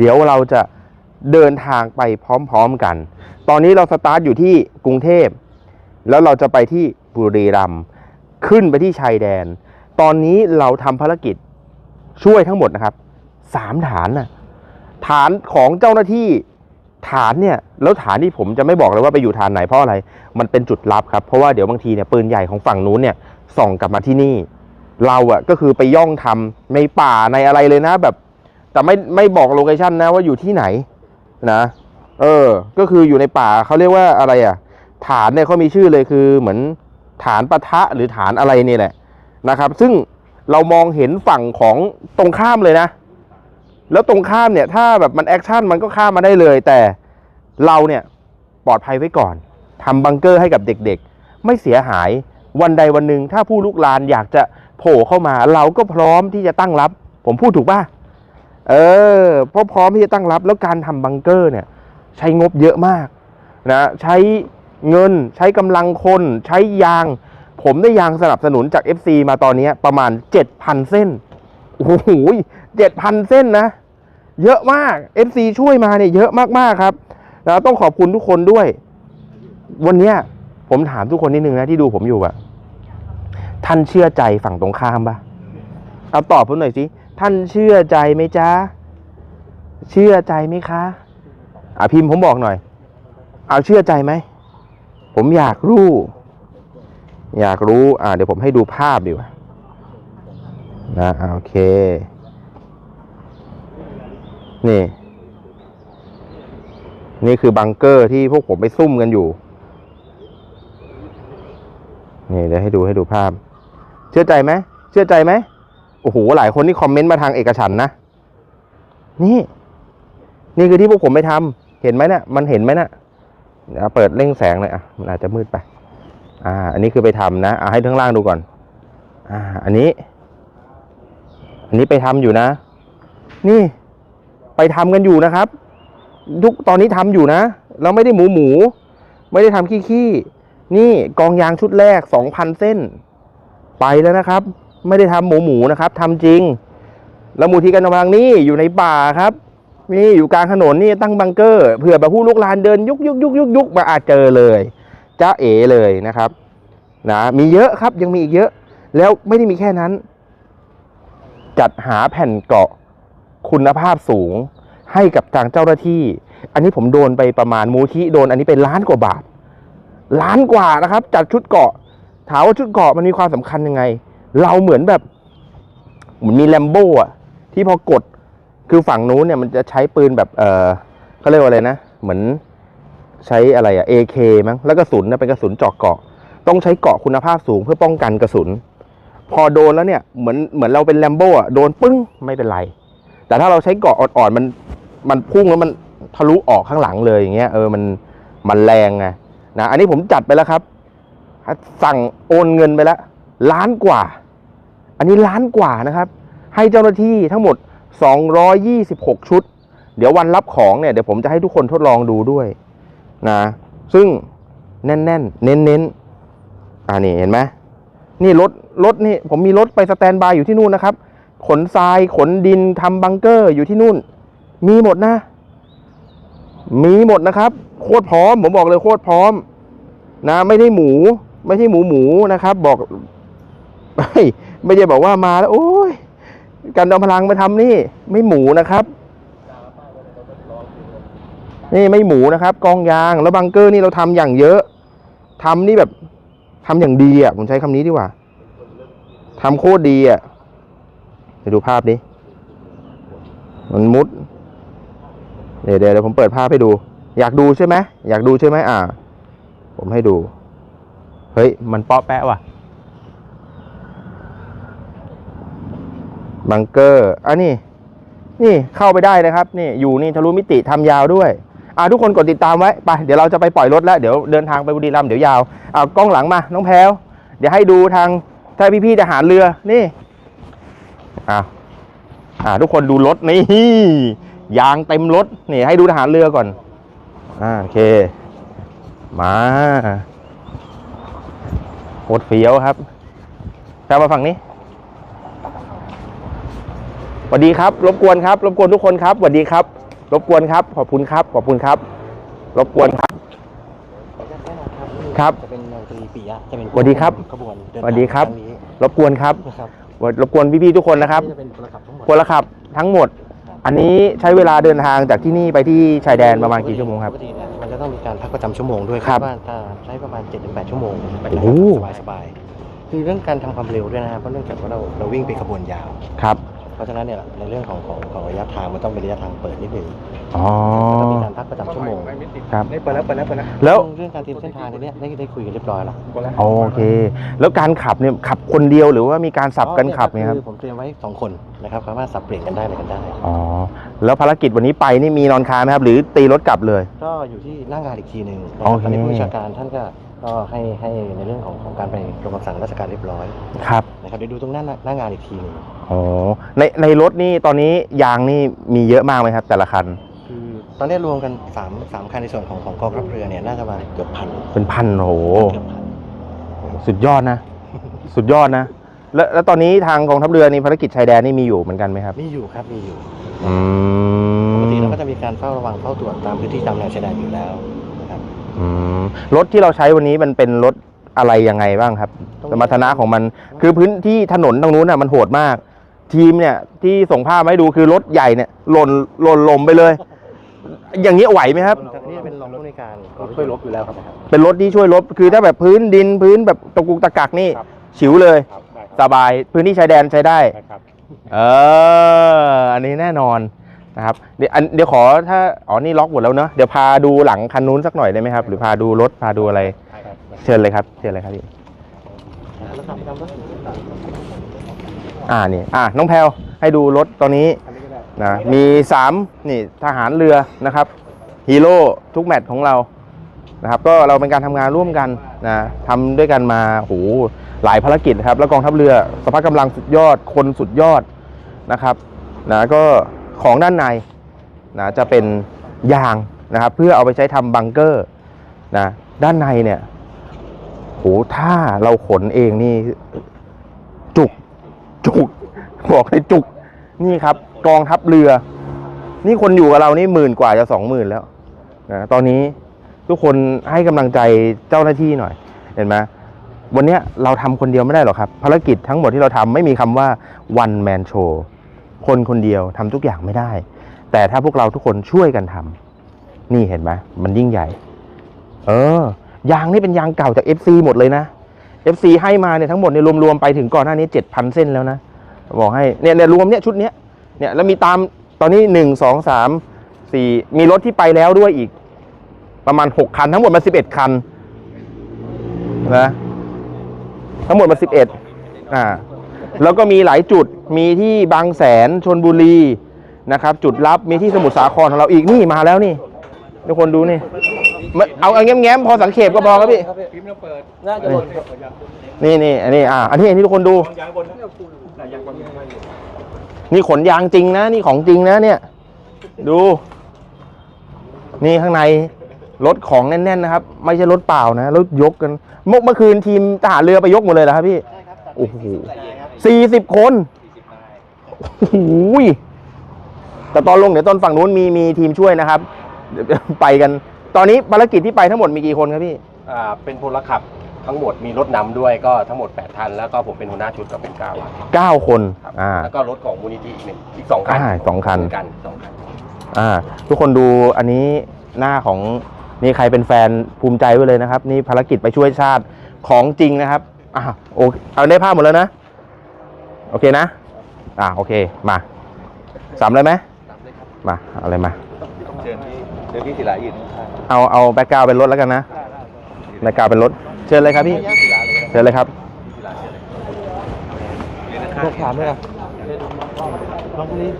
เดี๋ยวเราจะเดินทางไปพร้อมๆกัน ตอนนี้เราสตาร์ทอยู่ที่กรุงเทพ แล้วเราจะไปที่บุรีรัมย์ ขึ้นไปที่ชายแดน ตอนนี้เราทำภารกิจช่วยทั้งหมดนะครับสามฐานนะฐานของเจ้าหน้าที่ฐานเนี่ย แล้วฐานที่ผมจะไม่บอกเลยว่าไปอยู่ฐานไหนเพราะอะไร มันเป็นจุดลับครับ เพราะว่าเดี๋ยวบางทีเนี่ยปืนใหญ่ของฝั่งนู้นเนี่ยส่องกลับมาที่นี่ เราอะก็คือไปย่องทำในป่าในอะไรเลยนะแบบ แต่ไม่ไม่บอกโลเคชันนะว่าอยู่ที่ไหนนะเออ ก็คืออยู่ในป่าเขาเรียกว่าอะไรอะ ฐานเนี่ยเขามีชื่อเลยคือเหมือนฐานปะทะหรือฐานอะไรนี่แหละนะครับ ซึ่งเรามองเห็นฝั่งของตรงข้ามเลยนะ แล้วตรงข้ามเนี่ย ถ้าแบบมันแอคชั่นมันก็ข้ามมาได้เลย แต่เราเนี่ยปลอดภัยไว้ก่อนทำบังเกอร์ให้กับเด็กๆ ไม่เสียหายวันใดวันหนึ่งถ้าผู้ลุกลานอยากจะโผล่เข้ามา เราก็พร้อมที่จะตั้งรับ ผมพูดถูกป่ะ เออเพราะพร้อมที่จะตั้งรับแล้วการทำบังเกอร์เนี่ยใช้งบเยอะมากนะใช้เงินใช้กำลังคนใช้ยาง ผมได้ยางสนับสนุนจาก FC มาตอนนี้ประมาณ 7,000 เส้นโอ้โหเจ็ดพันเส้นนะ เยอะมาก FC ช่วยมาเนี่ยเยอะมากๆครับนะต้องขอบคุณทุกคนด้วย วันนี้ผมถามทุกคนนิดนึงนะที่ดูผมอยู่อะท่านเชื่อใจฝั่งตรงข้ามปะเอาตอบผมหน่อยสิ ท่านเชื่อใจไหมจ๊ะ เชื่อใจไหมคะ อะพิมพ์ผมบอกหน่อย เอาเชื่อใจไหม ผมอยากรู้ อยากรู้ อ่าเดี๋ยวผมให้ดูภาพดีกว่า นะโอเค นี่ นี่คือบังเกอร์ที่พวกผมไปซุ่มกันอยู่ นี่เดี๋ยวให้ดูให้ดูภาพ เชื่อใจไหม เชื่อใจไหม อ้โหหลายคนที่คอมเมนต์มาทางเอกฉันนะนี่ นี่คือที่พวกผมไปทำเห็นไหมเนะี่ยมันเห็นไหมเนะี่ยเดี๋ยวเปิดเร่งแสงเลยอะมันอาจจะมืดไป อ่า อันนี้คือไปทำนะอ่าให้ทั้งล่างดูก่อน อ่า อันนี้ อันนี้ไปทำอยู่นะ นี่ ไปทำกันอยู่นะครับ ทุกตอนนี้ทำอยู่นะเราไม่ได้หมูหมู ไม่ได้ทำขี้ขี้นี่กองยางชุดแรกสองพันเส้น ไปแล้วนะครับ ไม่ได้ทำหมูหมูนะครับทำจริง แล้วมูลที่กันกำลังนี่อยู่ในป่าครับ นี่อยู่กลางถนนนี่ตั้งบังเกอร์เผื่อแบบผู้ลุกลานเดินยุกยุกยุกยุกยุกมาอาจเจอเลยจ้าเอ๋เลยนะครับนะมีเยอะครับยังมีอีกเยอะ แล้วไม่ได้มีแค่นั้น จัดหาแผ่นเกาะคุณภาพสูงให้กับทางเจ้าหน้าที่ อันนี้ผมโดนไปประมาณมูที่โดนอันนี้เป็นล้านกว่าบาท ล้านกว่านะครับ จัดชุดเกาะ ถามว่าชุดเกาะมันมีความสำคัญยังไง เราเหมือนแบบเหมือนมีแลมโบ้อะที่พอกดคือฝั่งนู้นเนี่ยมันจะใช้ปืนแบบเออเขาเรียกว่าอะไรนะ เหมือนใช้อะไรอะ AK มั้งแล้วกระสุนเนี่ยเป็นกระสุนเจาะเกาะ ต้องใช้เกาะคุณภาพสูงเพื่อป้องกันกระสุน พอโดนแล้วเนี่ยเหมือนเหมือนเราเป็นแลมโบ้อะโดนปึ้งไม่เป็นไร แต่ถ้าเราใช้เกาะอ่อนๆมันมันพุ่งแล้วมันทะลุออกข้างหลังเลยอย่างเงี้ยเออมันมันแรงไงนะอันนี้ผมจัดไปแล้วครับ สั่งโอนเงินไปแล้วล้านกว่า อันนี้ล้านกว่านะครับ ให้เจ้าหน้าที่ทั้งหมด 226 ชุด เดี๋ยววันรับของเนี่ยเดี๋ยวผมจะให้ทุกคนทดลองดูด้วยนะซึ่งแน่นๆ เน้นๆอ่านี่เห็นไหมนี่รถรถนี่ผมมีรถไปสแตนบายอยู่ที่นู่นนะครับ ขนทรายขนดินทำบังเกอร์อยู่ที่นู่น มีหมดนะ มีหมดนะครับ โคตรพร้อม ผมบอกเลยโคตรพร้อม นะ ไม่ได้หมู ไม่ใช่หมูหมูนะครับ บอก ไม่ไม่ใช่บอกว่ามาแล้ว โอ้ยการดอมพลังมาทำนี่ ไม่หมูนะครับ นี่ไม่หมูนะครับ กองยางแล้วบังเกอร์นี่เราทำอย่างเยอะทำนี่แบบทำอย่างดีอะผมใช้คำนี้ดีกว่าทำโคตรดีอะไปดูภาพนี้มันมุดเดี๋ยวเดี๋ยวเดี๋ยวผมเปิดภาพให้ดู อยากดูใช่ไหมอยากดูใช่ไหมอ่า ผมให้ดู เฮ้ย มันเปาะแปะว่ะ บังเกอร์อันนี้นี่เข้าไปได้นะครับนี่อยู่นี่ทะลุมิติทำยาวด้วยอ่าทุกคนกดติดตามไว้ไปเดี๋ยวเราจะไปปล่อยรถแล้วเดี๋ยวเดินทางไปบุรีรัมย์เดี๋ยวยาวเอากล้องหลังมาน้องแพลวเดี๋ยวให้ดูทางถ้าพี่ๆทหารเรือนี่อ่าอ่าทุกคนดูรถนี่ยางเต็มรถนี่ให้ดูทหารเรือก่อนอ่าโอเคมาโคตรเฟี้ยวครับแพลวมาฝั่งนี้ สวัสดีครับ รบกวนครับ รบกวนทุกคนครับสวัสดีครับ รบกวนครับ ขอบคุณครับ ขอบคุณครับ รบกวนครับขออนุญาตแนะนำครับนี่ครับ จะเป็นนายตรีปิยะจะเป็นสวัสดีครับ ขบวนเนสวัสดีครับทางนี้รบกวนครับ นะครับรบกวนพี่ๆทุกคนนะครับ นี่จะเป็นพลขับทั้งหมดพลขับทั้งหมด อันนี้ใช้เวลาเดินทางจากที่นี่ไปที่ชายแดนประมาณกี่ชั่วโมงครับ ปกติเนี่ยมันจะต้องมีการพักประจำชั่วโมงด้วยครับว่าจะใช้ประมาณ7-8ชั่วโมงโอ้โห สบายสบายๆคือเรื่องการทำความเร็วด้วยนะครับเพราะเนื่องจากว่าเราเราวิ่งเป็นขบวนยาว ครับ เพราะฉะนั้นเนี่ยในเรื่องของของของระยะทางมันต้องเป็นระยะทางเปิดนิดนึงอ๋อ แล้วก็มีการพักประจำชั่วโมงครับเปิดแล้วเปิดแล้วเปิดแล้วแล้ว เรื่องการเตรียมเส้นทางเนี่ยได้ได้คุยกันเรียบร้อยแล้วโอเค แล้วการขับเนี่ยขับคนเดียวหรือว่ามีการสับกันขับเนี่ยครับ อผมเตรียมไว้สองคนนะครับสามารถสับเปลี่ยนกันได้อะไรกันได้ อ๋อ แล้วภารกิจวันนี้ไปนี่มีนอนค้างไหมครับ หรือตีรถกลับเลย ก็อยู่ที่หน้างานอีกทีหนึ่งนะโอครับเค ตอนนี้ผู้บัญชาการท่านก็ ก็ให้ให้ในเรื่องของของการไปลงคำสั่งราชการเรียบร้อยครับนะครับเดี๋ยวดูตรงหน้าหน้างานอีกทีหนึ่งอ๋อในในรถนี่ตอนนี้ยางนี่มีเยอะมากไหมครับ แต่ละคัน คือตอนนี้รวมกันสามสามคันในส่วนของของกองทัพเรือเนี่ยน่าจะประมาณเกือบพันเป็นพันโอ้โหเกือบพันสุดยอดนะ สุดยอดนะ แล้วแล้วตอนนี้ทางกองทัพเรือนี่ภารกิจชายแดนนี่มีอยู่เหมือนกันไหมครับมีอยู่ครับมีอยู่อืปกติมเราก็จะมีการเฝ้าระวังเฝ้าตรวจตามพื้นที่ตามแนวชายแดนอยู่แล้วนะค รับอืมรถที่เราใช้วันนี้มันเป็นรถอะไรยังไงบ้างครับ สมรรถนะของมัน คือพื้นที่ถนนตรงนู้นน่ะมันโหดมาก ทีมเนี่ยที่ส่งภาพมาให้ดูคือรถใหญ่เนี่ยหล่นหล่นลมไปเลย อย่างนี้ไหวไหมครับจากนี้เป็นรองผู้ในวยการช่วยลบอยู่แล้วครับ เป็นรถที่ช่วยลบคือถ้าแบบพื้นดินพื้นแบบตะกุกตะกักนี่ครับฉิวเลยครับได้สบายพื้นที่ชายแดนใช้ได้ครับเอออันนี้แน่นอน นะครับเดี๋ยวอันเดี๋ยวขอถ้าอ๋อนี่ล็อกหมดแล้วเนอะเดี๋ยวพาดูหลังคันนู้นสักหน่อยได้ไหมครับ หรือพาดูรถพาดูอะไร เชิญเลยครับ เชิญเลยครับพี่แล้วทำตามรถอ่านี่อ่าน้องแพลวให้ดูรถตอนนี้นะมีสามนี่ทหารเรือนะครับฮีโร่ทุกแมตช์ของเรานะครับก็เราเป็นการทำงานร่วมกันนะทำด้วยกันมาโหหลายภารกิจครับ แล้วกองทัพเรือสภาพกำลังสุดยอดคนสุดยอดนะครับนะก็ ของด้านในนะจะเป็นยางนะครับ เพื่อเอาไปใช้ทำบังเกอร์นะด้านในเนี่ยโหถ้าเราขนเองนี่ จุก จุก บอกเลยจุก นี่ครับกองทัพเรือ นี่คนอยู่กับเรานี่หมื่นกว่าจะสองหมื่นแล้วนะตอนนี้ทุกคนให้กำลังใจเจ้าหน้าที่หน่อย เห็นไหมวันนี้เราทำคนเดียวไม่ได้หรอกครับ ภารกิจทั้งหมดที่เราทำไม่มีคำว่า one man show คนคนเดียวทำทุกอย่างไม่ได้ แต่ถ้าพวกเราทุกคนช่วยกันทำนี่เห็นไหมมันยิ่งใหญ่ เออยางนี่เป็นยางเก่าจาก FC หมดเลยนะ FC ให้มาเนี่ยทั้งหมดเนี่ยรวมๆไปถึงก่อนหน้านี้ 7,000 เส้นแล้วนะบอกให้เนี่ยเนี่ยรวมเนี่ยชุดเนี้ยเนี่ยแล้วมีตามตอนนี้หนึ่งสองสามสี่มีรถที่ไปแล้วด้วยอีก ประมาณหกคัน ทั้งหมดมาสิบเอ็ดคันนะทั้งหมดมาสิบเอ็ดอ่า แล้วก็มีหลายจุดมีที่บางแสนชนบุรีนะครับ จุดลับมีที่สมุทรสาครของเราอีกนี่มาแล้วนี่ทุกคนดูนี่มาเอาเอาแง้มๆพอสังเขปก็พอครับพี่พิมพ์เราเปิดน่าจะหล่นนี่นี่อันนี้อ่าอันนี้อันนี้ทุกคนดูยางบนนะยางบนนี่ขนยางจริงนะ นี่ของจริงนะเนี่ย ดู นี่ข้างในรถของแน่นๆนะครับ ไม่ใช่รถเปล่านะรถยกกันเมื่อเมื่อคืนทีมทหารเรือไปยกหมดเลยเหรอครับพี่โอ้โห สี่สิบคนโอ้โหยแต่ตอนลงเดี๋ยวตอนฝั่งนู้นมีมีทีมช่วยนะครับเดี๋ยวไปกัน ตอนนี้ภารกิจที่ไปทั้งหมดมีกี่คนครับพี่ อ่าเป็นพลขับทั้งหมดมีรถนำด้วยก็ทั้งหมด8ท่านแล้วก็ผมเป็นหัวหน้าชุดก็เป็น9คันเก้าคน ครับอ่า แล้วก็รถของมูลนิธิอีกหนึ่งอีกสองคันอ่าสองคัน เหมืกันสองคัน อ่า ทุกคนดูอันนี้หน้าของนี่ใครเป็นแฟนภูมิใจไว้เลยนะครับ นี่ภารกิจไปช่วยชาติของจริงนะครับอ่าโอเคเอาได้ภาพหมดแล้วนะ โอเคนะ อ่าโอเค มาสามเลยไหมมาเอาอะไรมา เชิญที่เชิญที่ศิลาอินเอาเอาแบ็กกราวเป็นรถแล้วกันนะแบ็กกราวเป็นรถ เชิญเลยครับพี่เชิญเลยครับถามด้วยนะลองตรงนี้